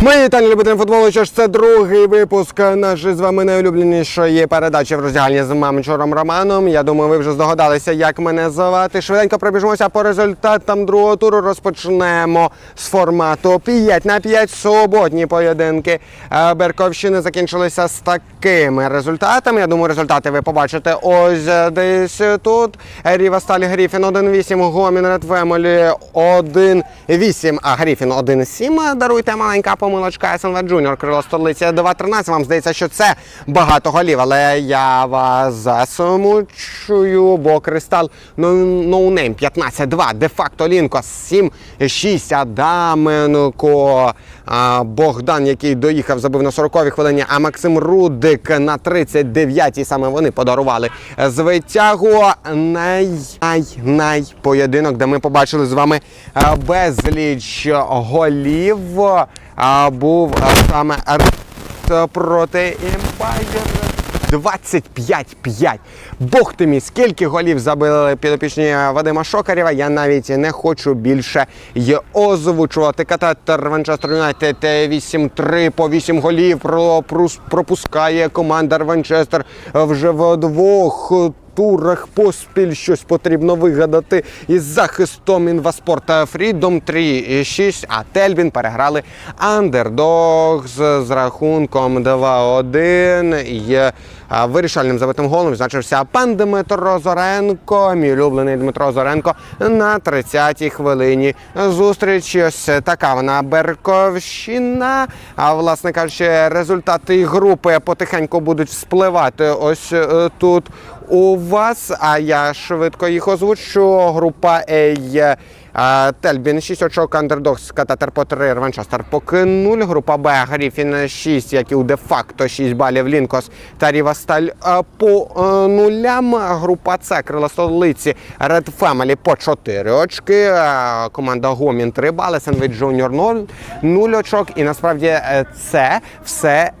Мої вітання любителі футболу. Що ж це другий випуск нашої з вами найулюбленішої передачі в роздягальні з мамчуром Романом. Я думаю, ви вже здогадалися, як мене звати. Швиденько пробіжимося по результатам другого туру. Розпочнемо з формату 5 на 5 суботні поєдинки. Е, Берковщини закінчилися з такими результатами. Я думаю, результати ви побачите ось десь тут. Ріва Сталь Гріфін 1-8, Гомін Ред Фемелі 1-8, а Гріфін 1-7. Даруйте маленька помилочка СНВ Джуніор, крило столиці 2-13. Вам здається, що це багато голів, але я вас засмучую, бо Кристал ноунейм 15-2, де-факто Лінко 7-6, Адаменко, Богдан, який доїхав, забив на 40-й хвилині, а Максим Рудик на 39-й, саме вони подарували звитягу. Най, най, най поєдинок, де ми побачили з вами безліч голів. А, Був саме проти Емпайр. 25-5. Бог ти мій, скільки голів забили підопічні Вадима Шокарєва, я навіть не хочу більше й озвучувати. Кататер Манчестер Юнайтед 8-3 по 8 голів пропус- пропускає команда Манчестер вже в двох турах поспіль щось потрібно вигадати із захистом інваспорт Фрідом 3-6, а Тельбін переграли Андердог з, рахунком 2-1. І вирішальним забитим голом відзначився пан Дмитро Зоренко, мій улюблений Дмитро Зоренко на 30-й хвилині зустрічі. Ось така вона Берковщина. А власне кажучи, результати групи потихеньку будуть спливати ось е, тут у вас. А я швидко їх озвучу. Група Е. А, Тельбін 6 очок, Андердогс, Кататер по 3, Рванчестер поки 0. Група Б, Гріфін 6, як і у де-факто 6 балів, Лінкос та Рівасталь по нулям. Група С, Крила Столиці, Ред Фемелі по 4 очки. Команда Гомін 3 бали, Сенвіч Джуніор 0, 0 очок. І насправді е, це все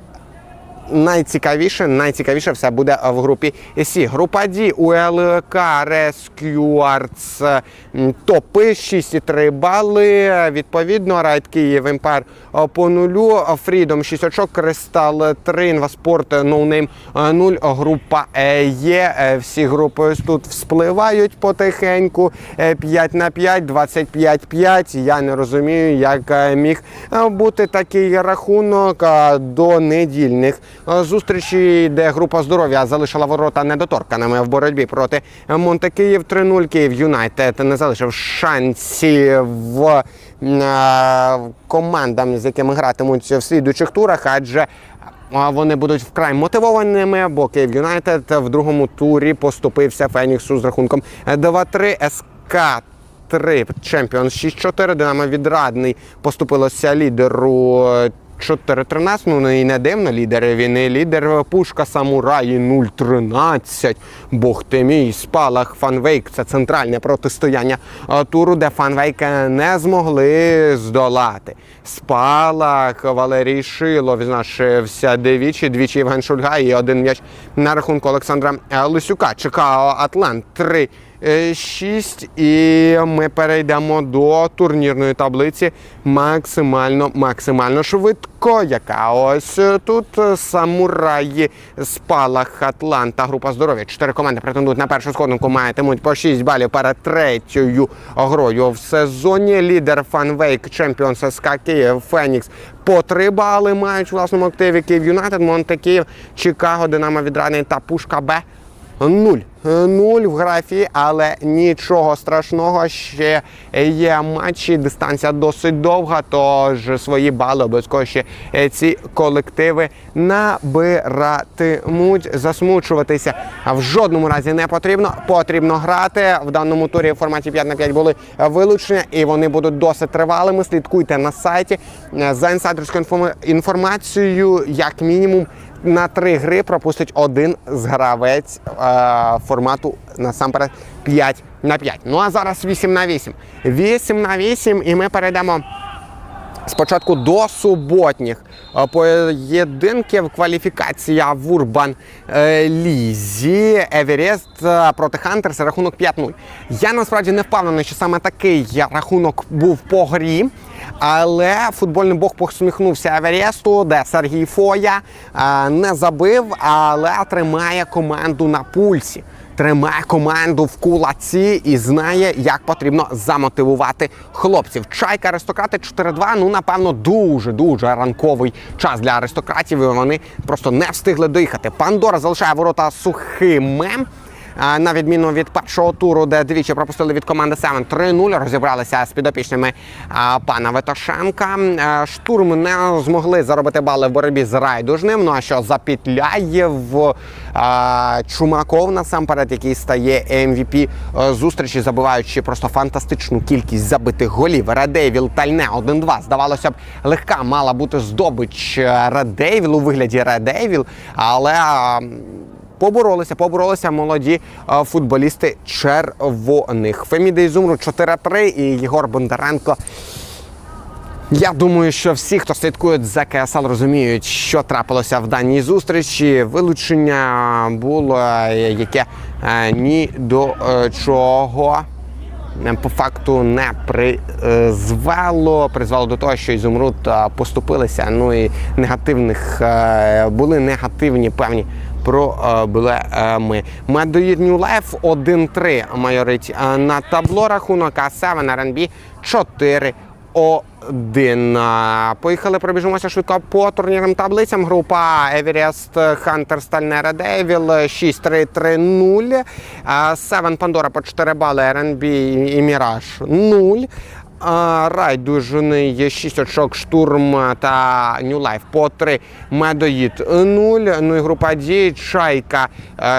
найцікавіше, найцікавіше все буде в групі Сі. Група Ді УЛК Рескюардс топи 6,3 бали. Відповідно, Райт Київ Емпар по нулю. Фрідом 6 очок, Кристал 3, Інваспорт Ноунейм 0. Група Е. Е, Всі групи тут вспливають потихеньку. Е, 5 на 5, 25-5. Я не розумію, як е, міг е, бути такий рахунок е, до недільних е, зустрічей, де група здоров'я залишила ворота недоторканими в боротьбі проти Монте Київ 3-0. Київ Юнайтед не залишив шансів в е, командам, з якими гратимуть в слідуючих турах, адже Вони будуть вкрай мотивованими, бо Київ Юнайтед в другому турі поступився Феніксу з рахунком 2-3 СК. 3 Чемпіон 6-4. Динамо відрадний поступилося лідеру 4-13. Ну і не дивно лідери. Він і лідер Пушка Самураї 0-13. Бог ти мій, спалах Фанвейк. Це центральне протистояння е, туру, де Фанвейк не змогли здолати. Спалах Валерій Шило відзначився двічі, двічі Євген Шульга і один м'яч на рахунку Олександра Лисюка. Чикаго Атлант 3 6 і ми перейдемо до турнірної таблиці максимально максимально швидко. Яка ось е, тут е, самураї спалах Атланта. Група здоров'я. Чотири команди претендують на першу сходинку. Матимуть по 6 балів перед третьою грою в сезоні. Лідер Фанвейк Чемпіонс СК Київ Фенікс по 3 бали мають власному активі Київ Юнайтед, Монте Київ, Чикаго, Динамо Відрадний та Пушка Б. Нуль. Нуль в графі, але нічого страшного. Ще є матчі. Дистанція досить довга, тож свої бали обов'язково ще е, ці колективи набиратимуть. Засмучуватися в жодному разі не потрібно. Потрібно грати. В даному турі в форматі 5 на 5 були вилучення, і вони будуть досить тривалими. Слідкуйте на сайті Е, за інсайдерською інфо- інформацією, як мінімум. На три гри пропустить один з гравець е, формату насамперед 5 на 5. Ну а зараз 8 на 8. 8 на 8 і ми перейдемо спочатку до суботніх е, поєдинків. Кваліфікація в Урбан е, Лізі. Еверест е, проти Хантерс рахунок 5-0. Я насправді не впевнений, що саме такий рахунок був по грі. Але футбольний бог посміхнувся Евересту, де Сергій Фоя не забив, але тримає команду на пульсі. Тримає команду в кулаці і знає, як потрібно замотивувати хлопців. Чайка аристократи 4-2. Ну напевно, дуже дуже ранковий час для аристократів. і Вони просто не встигли доїхати. Пандора залишає ворота сухими. На відміну від першого туру, де двічі пропустили від команди 7 3-0, розібралися з підопічними пана Ветошенка. Штурм не змогли заробити бали в боротьбі з райдужним. Ну а що запітляє в Чумаков насамперед, який стає MVP е, зустрічі, забиваючи просто фантастичну кількість забитих голів. Редейвіл тальне 1-2. Здавалося б, легка мала бути здобич е, Редейвіл у вигляді Редейвіл, але. Поборолися, поборолися молоді футболісти червоних. Феміда Ізумру 4-3 і Єгор Бондаренко. Я думаю, що всі, хто слідкують за КСЛ, розуміють, що трапилося в даній зустрічі. Вилучення було, е, яке е, ні до е, чого. По факту не призвело, призвело до того, що Ізумруд поступилися. Ну і негативних були негативні певні проблеми. Медоїд New Life 1-3 майорить е, на табло рахунок, а 7 RNB 4 один. Поїхали, пробіжимося швидко по турнірним таблицям. Група Everest Hunter Стальнера Девіл 6-3-3-0. А, Севен Пандора по 4 бали, RNB і Міраж 0. Райдужний 6 очок, штурм та Life по 3, Медоїд 0. Ну і група Дій, Чайка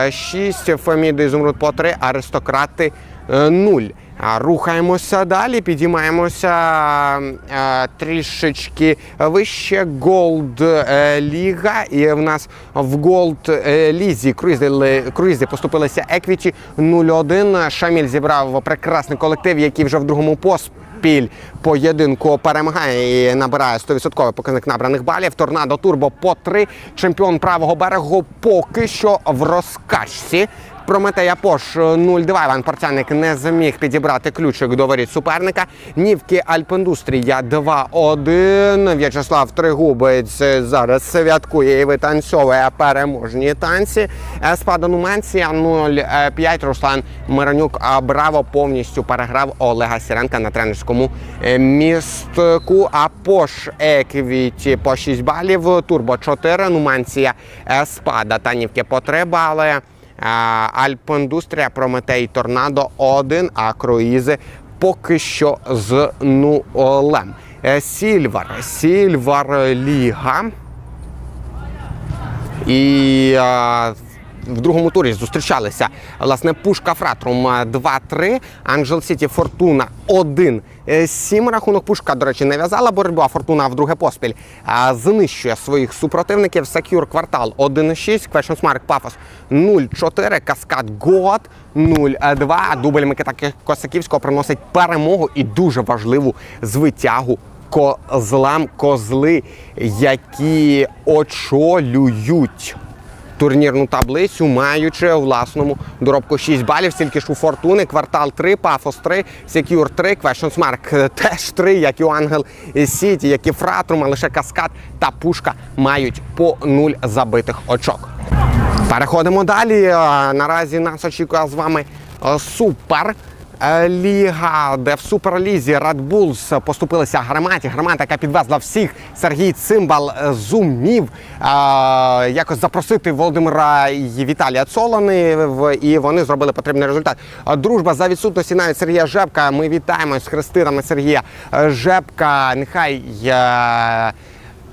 6, Феміди Ізумруд по 3, Аристократи 0. Рухаємося далі, підіймаємося е, трішечки вище. Голд е, Ліга. І в нас в Голд е, Лізі круїзи, круїзи поступилися Еквіті 0-1. Шаміль зібрав прекрасний колектив, який вже в другому поспіль поєдинку перемагає і набирає 100% показник набраних балів. Торнадо Турбо по 3. Чемпіон правого берегу поки що в розкачці. Прометея Пош 0-2. Іван Порцяник не зміг підібрати ключик до воріт суперника. Нівки Альпіндустрія 2-1. В'ячеслав Тригубець зараз святкує і витанцьовує переможні танці. Спада Нуманція 0-5. Руслан Миронюк браво повністю переграв Олега Сіренка на тренерському е, містку. А Пош Еквіті по 6 балів. Турбо 4. Нуманція е, Спада. Танівки по 3. Альпіндустрія, Прометей Торнадо 1, а круїзи поки що з нулем. Е, Сільвар, Сільвар Ліга. І а, в другому турі зустрічалися власне Пушка Фратрум 2-3, Анджел Сіті Фортуна 1-7. Рахунок Пушка, до речі, не в'язала боротьбу, а Фортуна в друге поспіль знищує своїх супротивників. Secure Квартал 1-6, Questions Mark Пафос 0-4, Каскад Гот 0-2. Дубль Микита Косаківського приносить перемогу і дуже важливу звитягу козлам козли, які очолюють турнірну таблицю, маючи у власному доробку 6 балів, стільки ж у Фортуни, квартал 3, Пафос 3, Секюр 3, Questions Mark теж 3, як і у Ангел Сіті, як і Фратрум, а лише Каскад та Пушка мають по 0 забитих очок. Переходимо далі. Е, Наразі нас очікує з вами е, супер. Е, Ліга, де в суперлізі Red Bulls поступилися гарматі. Гармата, яка підвезла всіх. Сергій Цимбал е, зумів е, якось запросити Володимира і Віталія Цолани, і вони зробили потрібний результат. Дружба за відсутності навіть Сергія Жебка. Ми вітаємо з хрестинами Сергія Жебка. Нехай.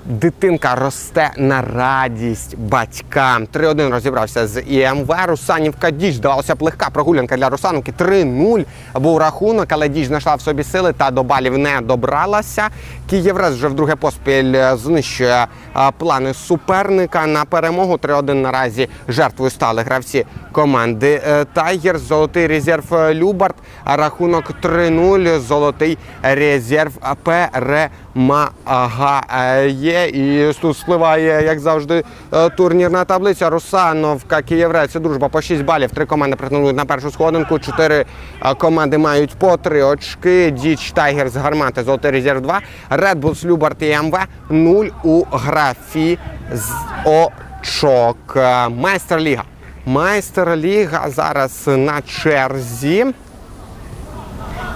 Дитинка росте на радість батькам. 3-1 розібрався з ІМВ. Русанівка Діж. Здавалося б, легка прогулянка для Русановки. 3-0 був рахунок, але Діж знайшла в собі сили та до балів не добралася. Київрес вже вдруге поспіль е, знищує е, плани суперника на перемогу. 3-1 наразі жертвою стали гравці команди е, Тайгер. Золотий резерв Любард. Рахунок 3-0. Золотий резерв перемагає. Спливає, і тут спливає, як завжди, е, турнірна таблиця. Русановка, Києврець і дружба по 6 балів. Три команди претендують на першу сходинку. Чотири е, команди мають по 3 очки. Діч Тайгерс, Гармати, Золотий резерв 2. Red Bulls, Любарт і МВ 0 у графі з очок. Майстер Ліга. Майстер Ліга зараз на черзі.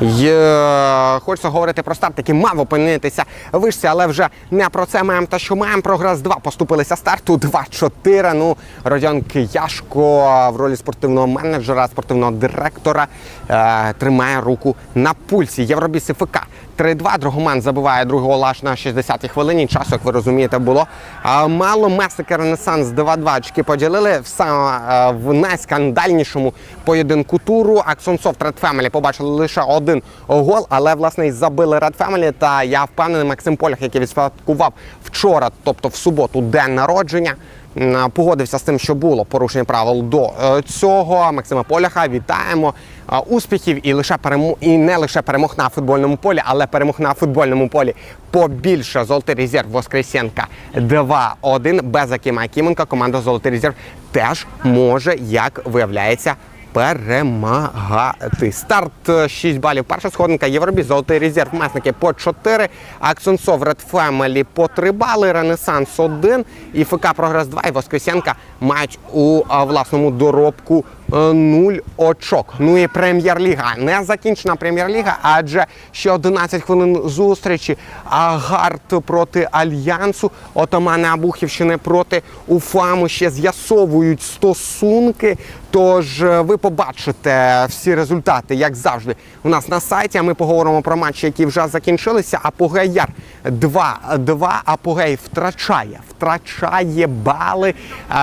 Хочеться говорити про старт, який мав опинитися вишці, але вже не про це маємо. Та що маємо прогрес 2 поступилися старту 2-4. Ну, Родіон Кияшко в ролі спортивного менеджера, спортивного директора е, тримає руку на пульсі. Євробіс ФК 3-2. Другоман забиває другого лаш на 60-й хвилині. Часу, як ви розумієте, було а, мало. Месики Ренесанс 2-2 очки поділили в саме е, в найскандальнішому поєдинку туру. Аксонсов Family побачили лише один гол, але власне і забили Red Family. Та я впевнений, Максим Полях, який відсвяткував вчора, тобто в суботу, день народження. Погодився з тим, що було порушення правил до е, цього. Максима Поляха вітаємо е, успіхів і лише перемо... і не лише перемог на футбольному полі, але перемог на футбольному полі побільше. Золотий резерв Воскресенка 2-1. Без Акіма Акіменка команда Золотий резерв теж може, як виявляється, перемагати. Старт е, 6 балів. Перша сходинка Євробі, Золотий резерв, Месники по 4, Аксонсов, Red Family по 3 бали, Ренесанс 1 і ФК Прогрес 2 і Воскресенка мають у власному доробку 0 очок. Ну і прем'єр-ліга. Не закінчена прем'єр-ліга, адже ще 11 хвилин зустрічі. Агарт проти Альянсу, Отомани Абухівщини проти Уфаму ще з'ясовують стосунки. Тож е, ви побачите всі результати, як завжди, у нас на сайті. А ми поговоримо про матчі, які вже закінчилися. Апогей Яр 2-2. Апогей втрачає, втрачає бали. Е,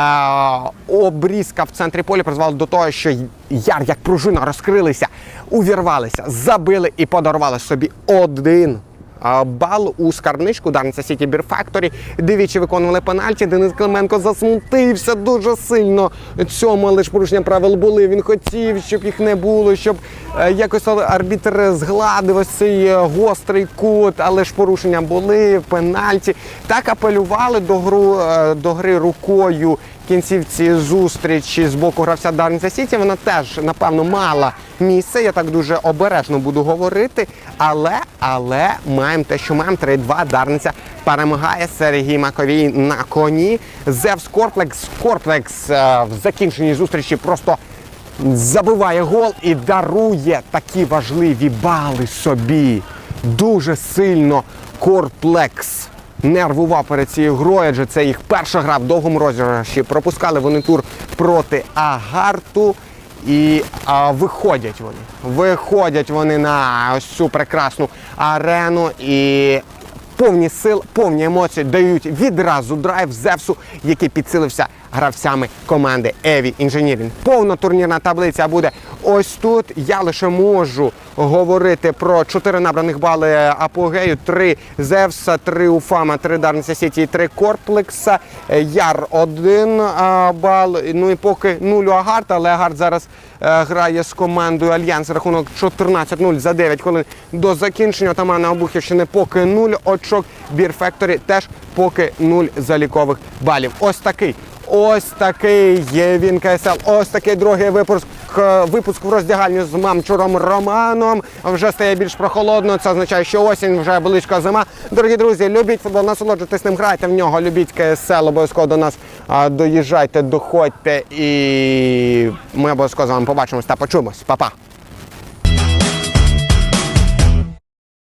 обрізка в центрі поля призвела до того, що Яр, як пружина, розкрилися, увірвалися, забили і подарували собі один бал у скарбничку Дарниця Сіті Бір Факторі. Двічі виконували пенальті. Денис Клименко засмутився дуже сильно цьому, але ж порушення правил були. Він хотів, щоб їх не було, щоб е, якось арбітр згладив ось цей е, гострий кут, але ж порушення були, пенальті. Так апелювали до, гру, е, до гри рукою кінцівці зустрічі з боку гравця Дарниця Сіті. Вона теж, напевно, мала місце. Я так дуже обережно буду говорити. Але, але маємо те, що маємо 3-2. Дарниця перемагає Сергій Маковій на коні. Зевс Корплекс. Корплекс е, в закінченні зустрічі просто забиває гол і дарує такі важливі бали собі. Дуже сильно Корплекс нервував перед цією грою, адже це їх перша гра в довгому розіграші. Пропускали вони тур проти Агарту. І а, виходять вони. Виходять вони на ось цю прекрасну арену і повні сил, повні емоції дають відразу драйв Зевсу, який підсилився гравцями команди Еві Інженірінг. Повна турнірна таблиця буде ось тут. Я лише можу говорити про 4 набраних бали апогею, 3 Зевса, 3 Уфама, 3 Дарниця Сіті і 3 Корплекса. Яр 1 бал. Ну і поки 0 у Агарта, але Агарт зараз е, грає з командою Альянс. Рахунок 14-0 за 9 хвилин до закінчення. Тамана Обухівщини поки 0 очок. Бір Фекторі теж поки 0 залікових балів. Ось такий. Ось такий є він КСЛ. Ось такий другий випуск. Е, Випуск в роздягальні з мамчуром Романом. Вже стає більш прохолодно. Це означає, що осінь вже близько зима. Дорогі друзі, любіть футбол, насолоджуйтесь ним, грайте в нього, любіть КСЛ, обов'язково до нас доїжджайте, доходьте і ми обов'язково з вами побачимось та почуємось. Па-па!